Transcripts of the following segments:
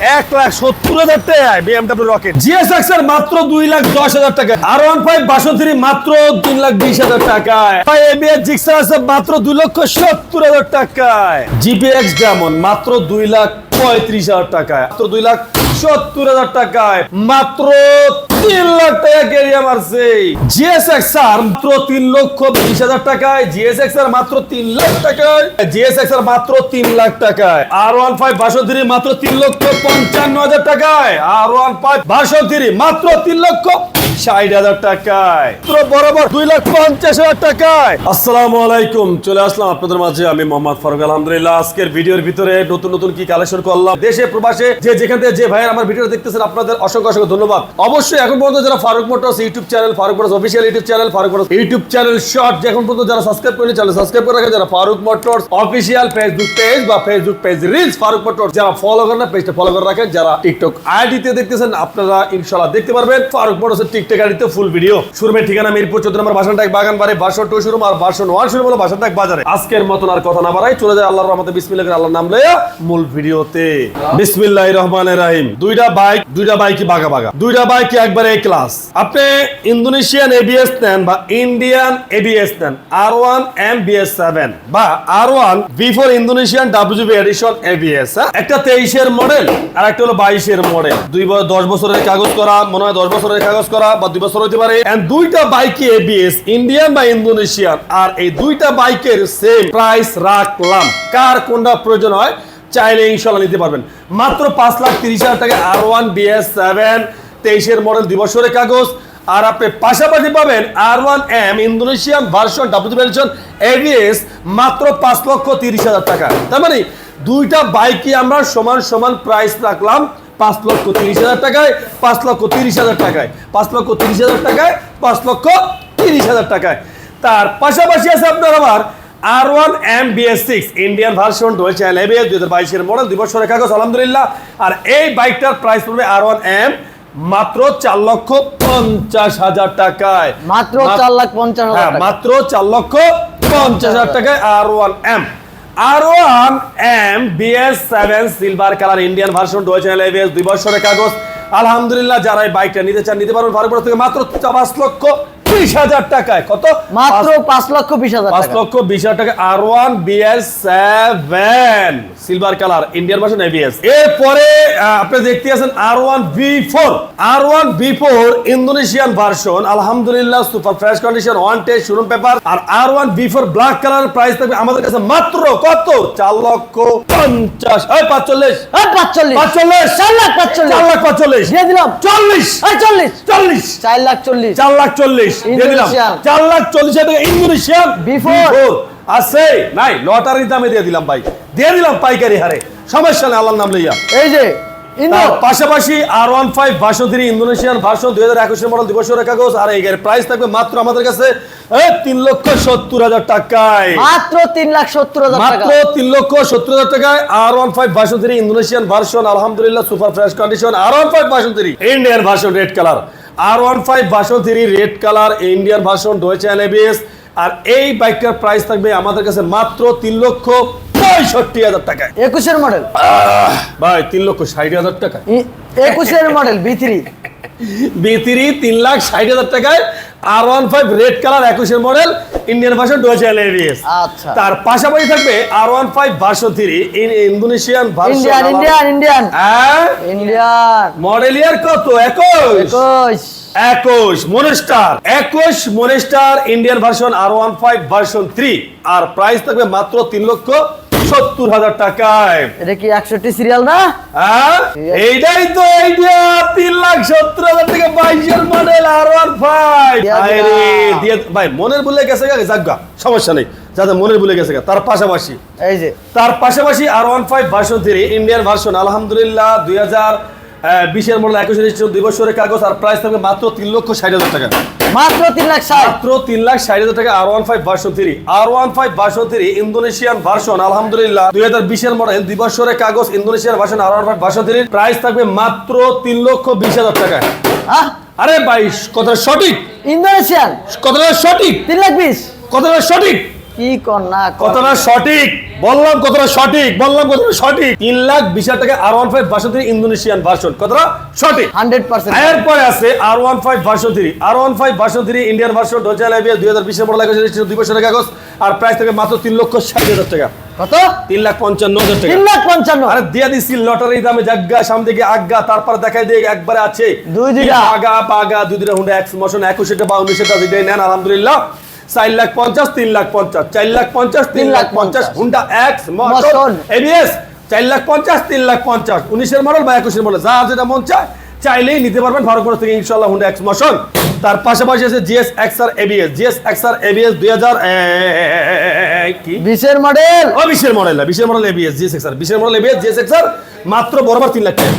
এক লাখ সত্তর হাজার টাকায় বিএমডাব্লিউ রকেট জিএসএক্স এর মাত্র দুই লাখ দশ হাজার টাকা আর ওয়ান ফাইভ বাসন্তী মাত্র তিন লাখ বিশ হাজার টাকায়। এবিএস জিক্সার আছে মাত্র দুই লক্ষ সত্তর হাজার টাকায়। জিপিএক্স যেমন মাত্র দুই লাখ পঁয়ত্রিশ হাজার টাকায়। মাত্র দুই লাখ সত্তর হাজার টাকায় মাত্র তিন লাখ টাকা কেরিয়া মারছে। জিএসএক্স মাত্র তিন লক্ষ বিশ হাজার টাকায়। জিএসএক্স মাত্র তিন লাখ টাকায়। জিএসএক্স আর মাত্র তিন লাখ টাকায়। আর ওয়ান ফাইভ বাসন্তী মাত্র তিন লক্ষ পঞ্চান্ন হাজার টাকায়। আর ওয়ান ফাইভ বাসন্তী মাত্র তিন লক্ষ ষাট হাজার টাকায়। বরাবর দুই লাখ পঞ্চাশ হাজার টাকায়। আসসালামু আলাইকুম চলে আসলাম আপনাদের মাঝে। আমি মোহাম্মদ ফারুক আলহামদুলিল্লাহ। আজকের ভিডিওর ভিতরে নতুন নতুন কি কালেকশন করলাম? দেশে প্রবাসে যে যেখান থেকে যে ভাইয়ের আমার ভিডিও দেখতেছেন আপনাদের অসংখ্য অসংখ্য ধন্যবাদ। অবশ্যই এখন পর্যন্ত যারা Farooq motors YouTube channel Farooq motors official YouTube channel Farooq motors YouTube channel short এখন পর্যন্ত যারা সাবস্ক্রাইব করেনি চ্যানেল সাবস্ক্রাইব করে রাখেন। যারা Farooq motors official Facebook page বা Facebook page reels Farooq motors যারা ফলো করেন না পেজটা ফলো করে রাখেন। যারা টিকটক আইডিতে দেখতেছেন আপনারা ইনশাআল্লাহ দেখতে পারবেন। ফারুক মোটরসের টিকটক আইডিতে ফুল ভিডিও শুরুমের ঠিকানা মিরপুর, চোদ্দ নম্বর বাসনটাক বাগান বাড়ি টু আর ওয়ান হলো বাসনটাক বাজারে। আজকের মতন আর কথা না বাড়াই, চলে যায় আল্লাহর রহমতে, বিসমিল্লাহ নাম মূল ভিডিওতে। দুইটা বাইক দুইটা বাইকই বাগা বাগা দুইটা বাইক একবারে ক্লাস আপনি ইন্দোনেশিয়ান এবিএস নেন বা ইন্ডিয়ান এবিএস নেন R one M BS seven বা R one B four Indonesian WB edition ABS একটা তেইশের মডেল আর একটা হলো বাইশের মডেল দুই দশ বছরের কাগজ করা, মনে হয় দশ বছরের কাগজ করা বা দুই বছর হতে পারে। দুইটা বাইকে এবিএস ইন্ডিয়ান বা ইন্দোনেশিয়ান আর এই দুইটা বাইকের সেম প্রাইস রাখলাম। কার কোনটা প্রয়োজন হয়, চাইলে ইনশাল্লাহ নিতে পারবেন। মাত্র পাঁচ লাখ তিরিশ হাজার টাকা আর ওয়ান বিএস সেভেন তেইশের মডেল দুই বছরের কাগজ। আর আপনি পাশাপাশি পাবেন R one M Indonesian version W version ABS মাত্র পাঁচ লক্ষ তিরিশ হাজার টাকা। তার মানে দুইটা বাইকই আমরা সমান সমান প্রাইস রাখলাম। পাঁচ লক্ষ তিরিশ হাজার টাকায় পাঁচ লক্ষ তিরিশ হাজার টাকায় পাঁচ লক্ষ তিরিশ হাজার টাকায় পাঁচ লক্ষ তিরিশ হাজার টাকায়। তার পাশাপাশি আছে আপনার আবার R one M BS six Indian version রয়েছে এবিএস দুই হাজার বাইশের মডেল দুই বছরের কাগজ আলহামদুলিল্লাহ। আর এই বাইকটার প্রাইস পড়বে আর ওয়ান এম মাত্র চার লক্ষ পঞ্চাশ হাজার টাকায়। মাত্র চার লাখ পঞ্চাশ হ্যাঁ টাকা। মাত্র চার লক্ষ পঞ্চাশ হাজার টাকায় R one M R one M BS seven silver colour Indian version রয়েছে এবিএস দুই বছরের কাগজ। আলহামদুলিল্লাহ যারা এই বাইকটা নিতে চান নিতে পারবেন। ফারুকপুর থেকে মাত্র পাঁচ লক্ষ বিশ হাজার টাকায়। কত? মাত্র পাঁচ লক্ষ বিশ হাজার পাঁচ লক্ষ বিশ হাজার টাকা R one BS seven silver colour Indian version ABS এরপরে আপনি দেখতে আছেন R one B four R one B four Indonesian version আলহামদুলিল্লাহ super fresh condition one test showroom paper আর R one B four black colour price থাকবে আমাদের কাছে মাত্র কত? চার লক্ষ পঞ্চাশ। এই পাঁচচল্লিশ। পাঁচচল্লিশ। পাঁচচল্লিশ। চার লাখ পাঁচচল্লিশ। চার লাখ পাঁচচল্লিশ। দিয়ে দিলাম। চল্লিশ। চল্লিশ। চল্লিশ। চার লাখ চল্লিশ। চার লাখ চল্লিশ। দিয়ে দিলাম। ইন্দোনেশিয়ান। চার লাখ চল্লিশ ইন্দোনেশিয়ান Before। Before। আছে নাই লটারির দামে দিয়ে দিলাম ভাই। দিয়ে দিলাম পাইকারি হারে। সমস্যা নেই আল্লাহর নাম লইয়া। এই যে পাশাপাশি R one five version three Indonesian version দুই হাজার একুশের মডেল দিবসের কাগজ। আর এই প্রাইস থাকবে মাত্র আমাদের কাছে তিন লক্ষ সত্তর হাজার টাকায়। মাত্র তিন লাখ সত্তর হাজার মাত্র তিন লক্ষ সত্তর হাজার টাকায় R one five version three Indonesian version আলহামদুলিল্লাহ super fresh condition R one five version three Indian version red colour R one five version three red colour Indian version রয়েছে এনএবিএস আর এই বাইকটার প্রাইস থাকবে আমাদের কাছে মাত্র তিন লক্ষ পঁয়ষট্টি হাজার টাকায়। একুশের মডেল ভাই তিন লক্ষ ষাট হাজার টাকা একুশের মডেল বি থ্রি বিতিরি তিন লাখ ষাট হাজার টাকায়। R one five red colour একুশের মডেল ইন্ডিয়ান ভার্সন এলএবিএস আচ্ছা। তার পাশাপাশি থাকবে R one five version three Indonesian Indian version Indian Indian Indian model year কত? একুশ। একুশ। একুশ মনেস্টার একুশ মনেস্টার Indian version R one five version three আর প্রাইস থাকবে মাত্র তিন লক্ষ সত্তর হাজার টাকায়। এটা কি একষট্টি সিরিয়াল না? হ্যাঁ? এইটাই তো এইটা তিন লাখ সত্তর হাজার টাকা বাইশের মডেল আর ওয়ান ফাইভ ভাই মনের ভুলে গেছে সমস্যা নেই। যাতে মনের ভুলে গেছে তার পাশাপাশি। এই যে। তার পাশাপাশি R one five version three Indian version আলহামদুলিল্লাহ দুই হাজার বিশের মডেল একুশ দুই বছরের কাগজ আর প্রাইস থাকবে মাত্র তিন লক্ষ ষাট হাজার টাকা। মাত্র তিন লাখ মাত্র তিন লাখ ষাট হাজার টাকা R one five version three R one five version three Indonesian version আলহামদুলিল্লাহ দুই হাজার বিশের মডেল দুই বছরের কাগজ Indonesian version R one five version থ্রির প্রাইস থাকবে মাত্র তিন লক্ষ বিশ হাজার টাকা। হ্যাঁ আরে ভাই কথাটা সঠিক? ইন্দোনেশিয়ান কথাটা সঠিক? তিন লাখ বিশ। কথাটা সঠিক? কি কর না। কতটা সঠিক? বললাম কতটা সঠিক বললাম কতটা সঠিক। তিন লাখ বিশ হাজার টাকা R one five version three Indonesian version কতটা সঠিক? 100% এরপরে আছে R one five version three R one five version three Indian version ABS দুই হাজার বিশের মডেল কাগজ দুই বছরের কাগজ আর প্রাইস থেকে মাত্র তিন লক্ষ ষাট হাজার টাকা। কত? তিন লাখ পঞ্চান্ন হাজার টাকা। তিন লাখ পঞ্চান্ন। আরে দিয়া দিছি লটারি দামে সামনে দিকে আজ্ঞা তারপর দেখাই দিয়ে একবারে আছে। দুই দুইটা। আগা পাগা দুই দুইটা হুন্ডা মোশন একুশেটা বা যেটাই নেন আলহামদুলিল্লাহ। চার লাখ পঞ্চাশ তিন লাখ পঞ্চাশ চার লাখ পঞ্চাশ তিন লাখ পঞ্চাশ হুন্ডা এক্স। এবিএস চার লাখ পঞ্চাশ তিন লাখ পঞ্চাশ উনিশের মডেল বা একুশের মডেল যা যেটা মন চায় চাইলেই নিতে পারবেন ফারুকপুর থেকে ইনশাল্লাহ হুন্ডা এক্স মোশন তার পাশাপাশি আছে GS X R ABS GS X R ABS দুই হাজার কি? বিশের মডেল ও বিশের মডেল না বিশের মডেল এবিএস জিএস এক্সআর বিশের মডেল এবিএস জিএস এক্সআর মাত্র বরাবর তিন লাখ টাকা।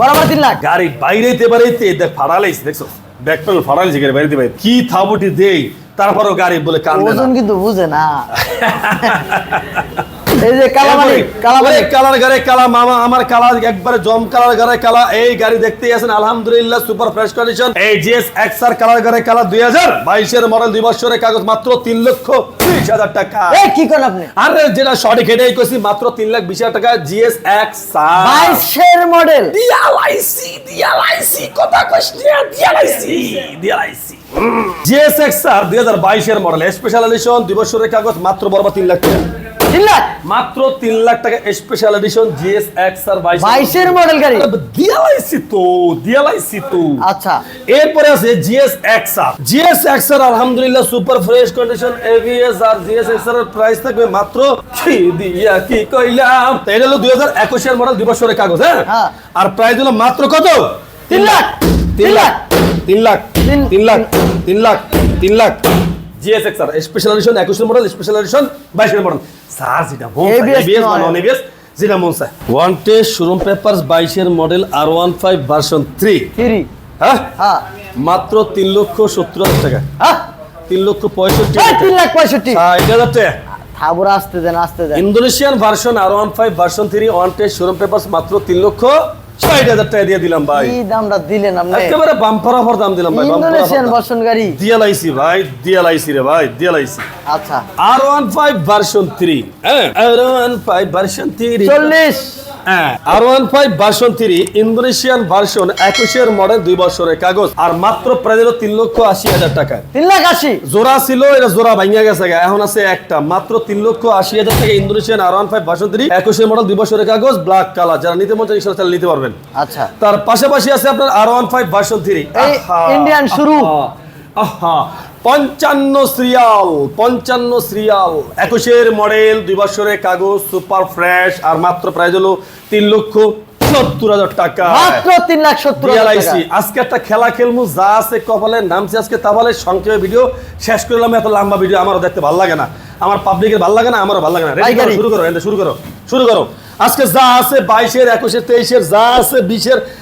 বরাবর তিন লাখ। গাড়ি বাইরেতে বাইরেতে দেখ ফাড়ালাইস দেখছ? ব্যাক প্যানেল ফাড়ালাইছে গাড়ি বাইরেতে বাইরে কি থাবটি দেই? তারপরও গাড়ি বলে কান্দে ওজন কিন্তু বুঝে না। এই যে কালামানি কালামানি কালার গাড়ি কালা মামা আমার কালা একবারে জম কালার গাড়ি কালা এই গাড়ি দেখতে আছেন আলহামদুলিল্লাহ সুপার ফ্রেশ কন্ডিশন এই জিএস এক্সআর কালার গাড়ি কালা দুই হাজার বাইশের মডেল দুই বছরের কাগজ মাত্র তিন লক্ষ ত্রিশ হাজার টাকা। এই কি করেন আপনি? আরে যেটা সঠিক এটাই কইছি মাত্র তিন লাখ বিশ হাজার টাকা জিএস এক্স বাইশের মডেল দিয়ালাইসি দিয়ালাইসি কথা না দিয়ালাইসি দিয়ালাইসি জিএস এক্স আর দুই হাজার বাইশের মডেল স্পেশাল এডিশন দুই বছরের কাগজ মাত্র বরাবর তিন লাখ টাকা। তিন লাখ? মাত্র তিন লাখ টাকা special edition GS X R বাইশ বাইশের মডেল গাড়ি? দিয়ালাইসি তো দিয়ালাইসি তো। আচ্ছা। এরপরে আছে GS X R. GS X R আলহামদুলিল্লাহ সুপার ফ্রেশ কন্ডিশন এভিএস আর জিএস এক্সের প্রাইস থাকবে মাত্র কি দিয়া কি কইলাম? তো এটা হলো দুই হাজার একুশের মডেল দুই বছরের কাগজ হ্যাঁ? হ্যাঁ। আর প্রাইস হলো মাত্র কত? তিন লাখ। তিন লাখ। তিন লাখ। তিন লাখ। তিন লাখ। তিন lakh. GS X R special edition একুশের মডেল স্পেশাল এডিশন বাইশের মডেল স্যার যেটা এবিএস যেটা মন চায় ওয়ান টেস্ট শোরুম পেপারস বাইশের model R one five version three three হ্যাঁ? হ্যাঁ। মাত্র তিন লক্ষ সত্তর হাজার টাকা। হ্যাঁ। তিন লক্ষ পঁয়ষট্টি তিন টাকা। লাখ পঁয়ষট্টি। হ্যাঁ, থাবুর আসতে দেন আসতে দেন। Indonesian version R one five version three one test showroom paper মাত্র তিন লক্ষ ষাট হাজার টাকা দিয়ে দিলাম ভাই। দামটা দিলেন আপনি? একেবারে বাম্পার অফার দাম দিলাম ভাই ইন্দোনেশিয়ান ভার্সন গাড়ি। দিয়ালাইসি ভাই দিয়ালাইসি রে ভাই দিয়ালাইসি আচ্ছা। R one five version three হ্যাঁ। R one five version three চল্লিশ। R one five version three Indonesian version একুশের মডেল দুই বছরের কাগজ আর মাত্র প্রায় তিন লক্ষ আশি হাজার টাকা। তিন লাখ আশি? জোড়া ছিল এটা জোড়া ভাঙিয়া গেছে এখন আছে একটা মাত্র তিন লক্ষ আশি হাজার টাকা Indonesian R one five version three একুশের মডেল দুই বছরের কাগজ ব্ল্যাক কালার যারা নিতে মন চায় তারা নিতে পারবেন। আচ্ছা। তার পাশাপাশি আছে আপনার R one five version three শুরু। আহা। পঞ্চান্ন সিরিয়াল পঞ্চান্ন সিরিয়াল। একুশের মডেল দুই বছরের কাগজ সুপার ফ্রেশ আর মাত্র প্রাইস হলো তিন লক্ষ সত্তর হাজার টাকা। মাত্র তিন লাখ সত্তর হাজার টাকা। রিয়ালাইসি আজকে একটা খেলা খেলমু যা আছে কপালে নামছে আজকে তাহলে সংক্ষেপে ভিডিও শেষ করলাম এত লম্বা ভিডিও আমারও দেখতে ভালো লাগে না। আমার পাবলিকের ভালো লাগে না আমারও ভালো লাগে না। Ready করো, পাইকারি। শুরু করো শুরু করো শুরু করো। আজকে যা আছে বাইশের একুশের তেইশের যা আছে বিশের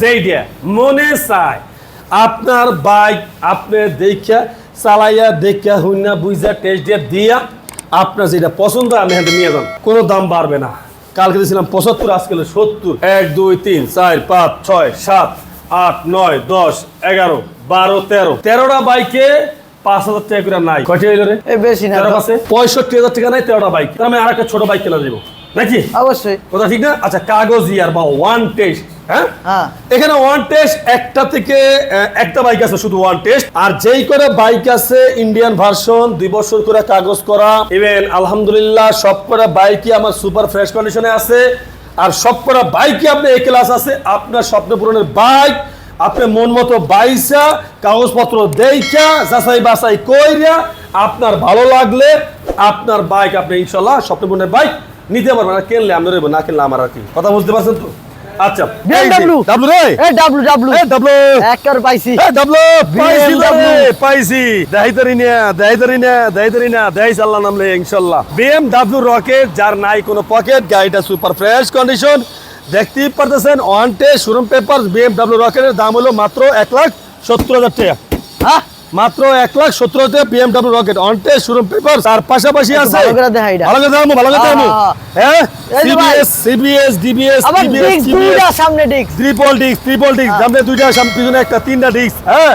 যেইটা মনে চায়। আপনার বাইক আপনি দেখা চালাইয়া দেখা হুইনা বুঝা টেস্ট দিয়ে দিয়া আপনার যেটা পছন্দ হয় এখান থেকে নিয়ে যান কোনো দাম বাড়বে না। কালকে দিয়েছিলাম পঁচাত্তর আজকে সত্তর। এক দুই তিন চার পাঁচ ছয় সাত আট নয় দশ এগারো বারো তেরো। তেরোটা বাইকে পাঁচ হাজার টাকা করে নাই। কয়টা হইল রে? বেশি না। পঁয়ষট্টি হাজার টাকা নাই তেরোটা বাইক। আমি আর একটা ছোট বাইক কেনা দেবো নাকি? অবশ্যই। কথা ঠিক না? আচ্ছা কাগজ ইয়ার বা ওয়ান টেস্ট হ্যাঁ? হ্যাঁ। এখানে ওয়ান টেস্ট একটা থেকে একটা বাইক আছে শুধু ওয়ান টেস্ট আর যেই করে বাইক আছে ইন্ডিয়ান ভার্সন দুই বছর করে কাগজ করা। ইভেন আলহামদুলিল্লাহ সব করে বাইকই আমার সুপার ফ্রেশ কন্ডিশনে আছে। আর সব করা বাইকই আপনার এই ক্লাস আছে আপনার স্বপ্ন পূরণের বাইক আপনি মন মতো বাইসা কাগজপত্র দেইখা যাচাই বাছাই কইরা আপনার ভালো লাগলে আপনার বাইক আপনি ইনশাল্লাহ স্বপ্ন পূরণের বাইক নিতে পারবেন আর কিনলে আমি রইব না কিনলে আমার আর কি? কথা বুঝতে পারছেন তো? আচ্ছা BMW ডাবলু রে এই ডাব্লু ডাব্লু এই ডাবলু একবার পাইছি। এই ডাবলু পাইছি BMW পাইছি। দেখাই না দেখাই না দেখাই না দেখাই আল্লাহ নামলে ইনশাআল্লাহ। BMW রকেট যার নাই কোনো পকেট গাড়িটা সুপার ফ্রেশ কন্ডিশন দেখতেই পারতেছেন ওয়ান টে শোরুম পেপার রকেটের দাম হলো মাত্র এক লাখ সত্তর হাজার টাকা। হ্যাঁ? মাত্র এক লাখ সত্তর হাজার বিএমডাব্লিউ রকেট অনটে শোরুম পেপার তার পাশাপাশি আছে। ভালো ভালো করে দামু ভালো করে দামু হ্যাঁ, এই যে ভাই। সিবিএস সিবিএস ডিবিএস আবার দুইটা সামনে disc triple disc triple disc সামনে দুইটা সামনে পিছনে একটা তিনটা ডিস্ক হ্যাঁ।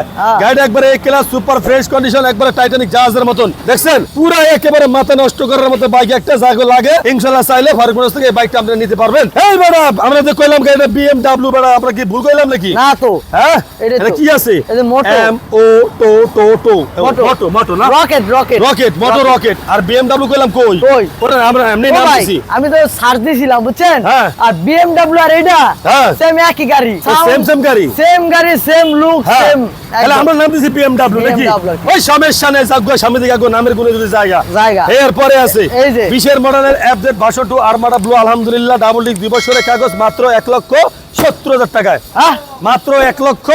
একবারে এক ক্লাস সুপার ফ্রেশ কন্ডিশন একবারে টাইটানিক জাহাজের মতন। দেখছেন? পুরো একেবারে মাথা নষ্ট করার মতো বাইক একটা জায়গা লাগে। ইনশাআল্লাহ চাইলে ফারুক মোটরস থেকে এই বাইকটা আপনারা নিতে পারবেন। এই আমরা যে কইলাম গাড়িটা বিএমডাব্লিউ ম্যাডাম আমরা কি ভুল কইলাম নাকি? না তো। হ্যাঁ? এটা কি আছে? এম ও টো টো টো মোটো। মোটো না? রকেট রকেট রকেট মোটো রকেট আর বিএমডব্লিউ কইলাম কই? কই? ওটা আমরা এমনি নাম দিছি আমি তো সার্চ দিছিলাম বুঝছেন? হ্যাঁ। আর বিএমডব্লিউ আর এটা হ্যাঁ। সেম একই গাড়ি। সেম সেম গাড়ি। সেম গাড়ি সেম লুক হ্যাঁ। সেম তাহলে আমরা নাম দিছি বিএমডব্লিউ নাকি ওই সমস্যা নেই যাক সামনে দিকে আগে নামের যদি জায়গা। জায়গা। এরপরে আছে এই যে। বিশের মডেলের আরমাডা ব্লু আলহামদুলিল্লাহ ডাবল ডিক দুই বছরের কাগজ মাত্র এক লক্ষ সত্তর হাজার টাকায়। হ্যাঁ। মাত্র এক লক্ষ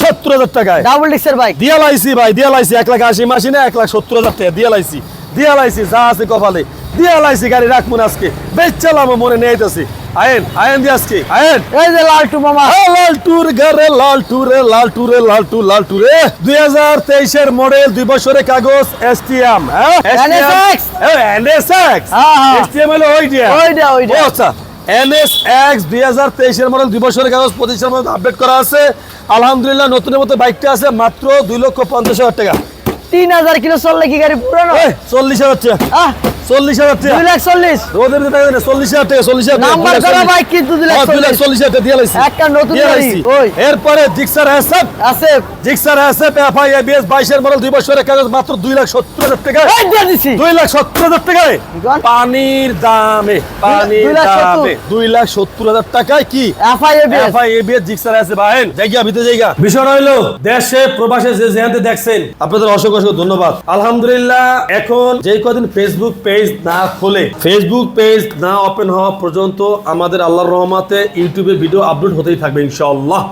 সত্তর হাজার টাকায়। ডাবল ডিক্সের বাইক দিয়ালাইছি ভাই দিয়ালাইছি এক লাখ আশি মাসি না এক লাখ সত্তর হাজার টাকা দিয়ালাইছি দিয়ালাইছি যা আছে কপালে। দিয়ালাইছি গাড়ি রাখব না আজকে। বেচ চালাম মনে নিয়ে আইতাছি। আয়েন আয়েন দিয়ে আজকে আয়েন। এই যে লালটু মামা। আ, লাল টুর গারে লাল টুরে লাল টুরে লাল টু লাল টুরে দুই হাজার তেইশের মডেল দুই বছরের কাগজ এসটিএম NSX? এনএসএক্স হ্যাঁ, হ্যাঁ। এসটিএম হলো ওইটা ওইটা, ওইটা। ও আচ্ছা। এনএসএক্স দুই হাজার তেইশের মডেল দুই বছরের কাগজ পঁচিশের আপডেট করা আছে। আলহামদুলিল্লাহ নতুনের মতো বাইকটা আছে মাত্র দুই লক্ষ পঞ্চাশ হাজার টাকা। তিন হাজার কিলো চললে কি গাড়ি পুরানো? এই, চল্লিশ হাজার টাকা। আহ, চল্লিশ হাজার টাকা। দুই লাখ চল্লিশ। রোদের টাকা চল্লিশ হাজার টাকা চল্লিশ হাজার টাকা, নাম্বার করা বাইক কিন্তু দুই লাখ হ্যাঁ, চল্লিশ। হাজার টাকা দিয়ে লাইছি। একটা নতুন গাড়ি। এরপরে জিক্সার জিক্সার এফআই এবিএস বাইশের মডেল দুই বছরের কাগজ মাত্র দুই লাখ সত্তর হাজার টাকা। এই দিয়ে দিছি। দুই লাখ সত্তর হাজার টাকায় পানির দামে পানির। দামে। দুই লাখ সত্তর হাজার টাকায় কি? FI ABS FI ABS Gixxer আছে ভাইন জায়গা ভিতরে জায়গা। বিষয় হইল দেশে প্রবাসে যে যেখানে দেখছেন আপনাদের অসংখ্য অসংখ্য ধন্যবাদ। আলহামদুলিল্লাহ, এখন যে কদিন ফেসবুক পেজ না খোলে ফেসবুক পেজ না ওপেন হওয়া পর্যন্ত আমাদের রহমাতে ইউটিউবে ভিডিও আপলোড হতেই থাকবে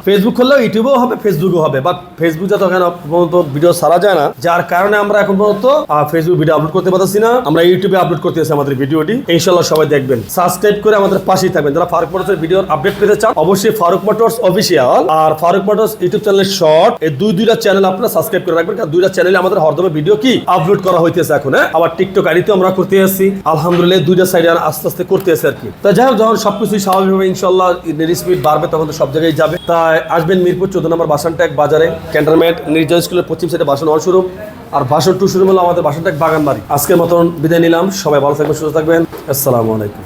ফেসবুক খুললেও ইউটিউবেও হবে ফেসবুকও হবে। ফেসবুক পর্যন্ত ভিডিও ছাড়া যায় না, যার কারণে আমরা এখন পর্যন্ত ফেসবুক ভিডিও আপলোড করতে না। আমরা ইউটিউবে আপলোড আমাদের ভিডিওটি ইনশাআল্লাহ সবাই দেখবেন। সাবস্ক্রাইব করে আমাদের পাশেই থাকবেন। যারা ফারুক মোটরসের ভিডিওর আপডেট পেতে চান, অবশ্যই ফারুক মোটরস অফিসিয়াল আর Faruk Motors YouTube channel short এই দুই দুইটা চ্যানেল আপনারা সাবস্ক্রাইব করে রাখবেন। কারণ দুইটা চ্যানেলে আমাদের হরদমে ভিডিও কি আপলোড করা হইতেছে এখন হ্যাঁ? আবার টিকটক আইডিতেও আমরা করতে আসছি। আলহামদুলিল্লাহ দুইটা সাইডে আস্তে আস্তে করতে আসছি আর কি। তা যাই হোক, যখন সবকিছু স্বাভাবিকভাবে ইনশাল্লাহ স্পিড বাড়বে, তখন তো সব জায়গায় যাবে। তাই আসবেন মিরপুর চোদ্দ নম্বর বাসানট্যাক বাজারে ক্যান্টনমেন্ট নির্জন স্কুলের পশ্চিম সাইডে বাসন শুরু আর বাসন টু শুরু হলো আমাদের বাসনট্যাক বাগান বাড়ি আজকের মতন বিদায় নিলাম, সবাই ভালো থাকবেন, সুস্থ থাকবেন। আসসালামু আলাইকুম।